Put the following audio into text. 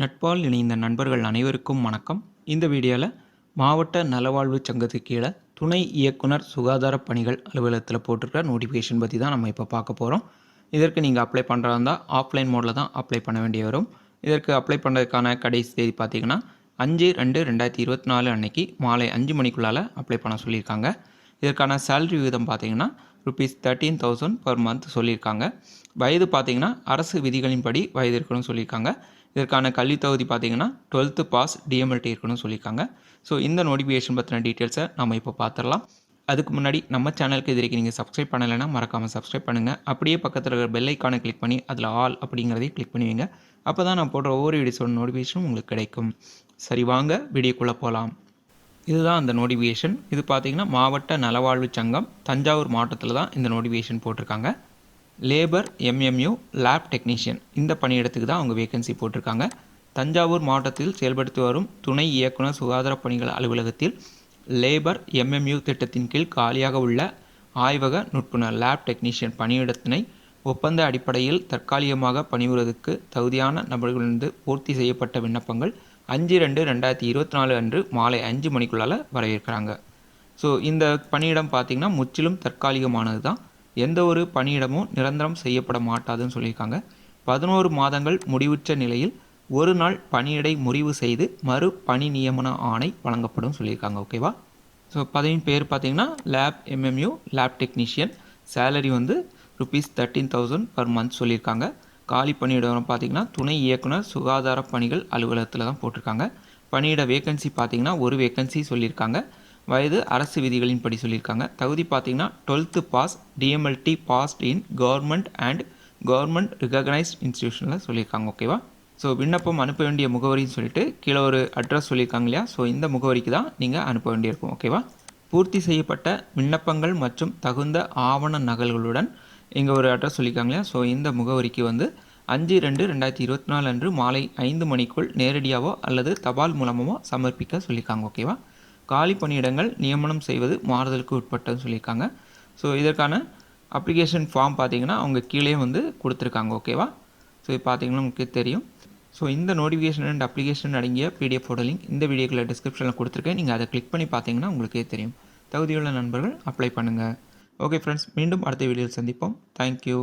நட்பால் இணைந்த நண்பர்கள் அனைவருக்கும் வணக்கம். இந்த வீடியோவில் மாவட்ட நலவாழ்வு சங்கத்துக்கு கீழே துணை இயக்குனர் சுகாதார பணிகள் அலுவலகத்தில் போட்டிருக்கிற நோட்டிஃபிகேஷன் பற்றி தான் நம்ம இப்போ பார்க்க போகிறோம் இதற்கு நீங்கள் அப்ளை பண்ணுறதா இருந்தால் ஆஃப்லைன் மோடில் தான் அப்ளை பண்ண வேண்டிய வரும். இதற்கு அப்ளை பண்ணுறதுக்கான கடைசி தேதி பார்த்தீங்கன்னா அஞ்சு ரெண்டு ரெண்டாயிரத்தி இருபத்தி நாலு அன்னைக்கு மாலை அஞ்சு மணிக்குள்ளால் அப்ளை பண்ண சொல்லியிருக்காங்க. இதற்கான சேலரி விகிதம் பார்த்தீங்கன்னா rupees thirteen thousand per month சொல்லியிருக்காங்க. வயது பார்த்தீங்கன்னா அரசு விதிகளின்படி வயது இருக்கணும்னு சொல்லியிருக்காங்க. இதற்கான கல்வி தகுதி பார்த்தீங்கன்னா டுவெல்த்து பாஸ் டிஎம்எல்டி இருக்கணும்னு சொல்லியிருக்காங்க. ஸோ இந்த நோட்டிஃபிகேஷன் பற்றின டீட்டெயில்ஸை நம்ம இப்போ பார்த்துடலாம். அதுக்கு முன்னாடி நம்ம சேனலுக்கு இது வரைக்கும் நீங்கள் சப்ஸ்கிரைப் பண்ணலைன்னா மறக்காமல் சப்ஸ்கிரைப் பண்ணுங்கள் அப்படியே பக்கத்தில் இருக்கிற பெல் ஐக்கானை கிளிக் பண்ணி அதில் ஆல் அப்படிங்கிறதையும் கிளிக் பண்ணுவீங்க. அப்போ தான் நான் போடுற ஒவ்வொரு வீடியோஸோட நோட்டிஃபிகேஷனும் உங்களுக்கு கிடைக்கும். சரி வாங்க வீடியோக்குள்ளே போகலாம் இதுதான் அந்த நோட்டிஃபிகேஷன் இது பார்த்தீங்கன்னா மாவட்ட நலவாழ்வு சங்கம் தஞ்சாவூர் மாவட்டத்தில் தான் இந்த நோட்டிஃபிகேஷன் போட்டிருக்காங்க. லேபர் எம்எம்யூ லேப் டெக்னீஷியன் இந்த பணியிடத்துக்கு தான் அவங்க வேகன்சி போட்டிருக்காங்க. தஞ்சாவூர் மாவட்டத்தில் செயல்படுத்தி வரும் துணை இயக்குனர் சுகாதார பணிகள் அலுவலகத்தில் லேபர் எம்எம்யூ திட்டத்தின் கீழ் காலியாக உள்ள ஆய்வக நுட்புணர் லேப் டெக்னீஷியன் பணியிடத்தினை ஒப்பந்த அடிப்படையில் தற்காலிகமாக பணிபுரிவதற்கு தகுதியான நபர்களிலிருந்து பூர்த்தி செய்யப்பட்ட விண்ணப்பங்கள் அஞ்சு ரெண்டு ரெண்டாயிரத்தி இருபத்தி நாலு அன்று மாலை அஞ்சு மணிக்குள்ளால் வரவேற்கிறாங்க ஸோ இந்த பணியிடம் பார்த்திங்கன்னா முற்றிலும் தற்காலிகமானது தான் எந்த ஒரு பணியிடமும் நிரந்தரம் செய்யப்பட மாட்டாதுன்னு சொல்லியிருக்காங்க. பதினோரு மாதங்கள் முடிவுற்ற நிலையில் ஒரு நாள் பணியிடை முறிவு செய்து மறு பணி நியமன ஆணை வழங்கப்படும் சொல்லியிருக்காங்க ஓகேவா? ஸோ பதவியின் பேர் பார்த்தீங்கன்னா lab MMU lab technician. Salary வந்து rupees thirteen thousand per month சொல்லியிருக்காங்க. காலி பணியிடம் பார்த்தீங்கன்னா துணை இயக்குனர் சுகாதார பணிகள் அலுவலகத்தில் தான் போட்டிருக்காங்க. பணியிட வேக்கன்சி பார்த்தீங்கன்னா ஒரு வேக்கன்சி சொல்லியிருக்காங்க. வயது அரசு விதிகளின் படி சொல்லியிருக்காங்க. தகுதி பார்த்தீங்கன்னா twelfth pass DMLT passed in government and government recognised இன்ஸ்டியூஷனில் சொல்லியிருக்காங்க ஓகேவா ஸோ விண்ணப்பம் அனுப்ப வேண்டிய முகவரின்னு சொல்லிட்டு கீழே ஒரு அட்ரஸ் சொல்லியிருக்காங்க இல்லையா? ஸோ இந்த முகவரிக்கு தான் நீங்கள் அனுப்ப வேண்டியிருக்கும் ஓகேவா பூர்த்தி செய்யப்பட்ட விண்ணப்பங்கள் மற்றும் தகுந்த ஆவண நகல்களுடன் இங்கே ஒரு அட்ரஸ் சொல்லியிருக்காங்க இல்லையா? ஸோ இந்த முகவரிக்கு வந்து அஞ்சு ரெண்டு ரெண்டாயிரத்தி இருபத்தி நாலு அன்று மாலை ஐந்து மணிக்குள் நேரடியாகவோ அல்லது தபால் மூலமாகவோ சமர்ப்பிக்க சொல்லியிருக்காங்க ஓகேவா காலி பணியிடங்கள் நியமனம் செய்வது மாறுதலுக்கு உட்பட்டதுன்னு சொல்லியிருக்காங்க. ஸோ இதற்கான அப்ளிகேஷன் ஃபார்ம் பார்த்தீங்கன்னா அவங்க கீழே வந்து கொடுத்துருக்காங்க ஓகேவா ஸோ இது பார்த்தீங்கன்னா உங்களுக்கு தெரியும். ஸோ இந்த நோட்டிஃபிகேஷன் அண்ட் அப்ளிகேஷன் அடங்கிய பிடிஎஃப் லிங்க் இந்த வீடியோக்களை டிஸ்கிரிப்ஷனில் கொடுத்துருக்கேன். நீங்கள் அதை கிளிக் பண்ணி பார்த்தீங்கன்னா உங்களுக்கே தெரியும். தகுதியுள்ள நண்பர்கள் அப்ளை பண்ணுங்கள் ஓகே ஃப்ரெண்ட்ஸ் மீண்டும் அடுத்த வீடியோவில் சந்திப்போம். தேங்க்யூ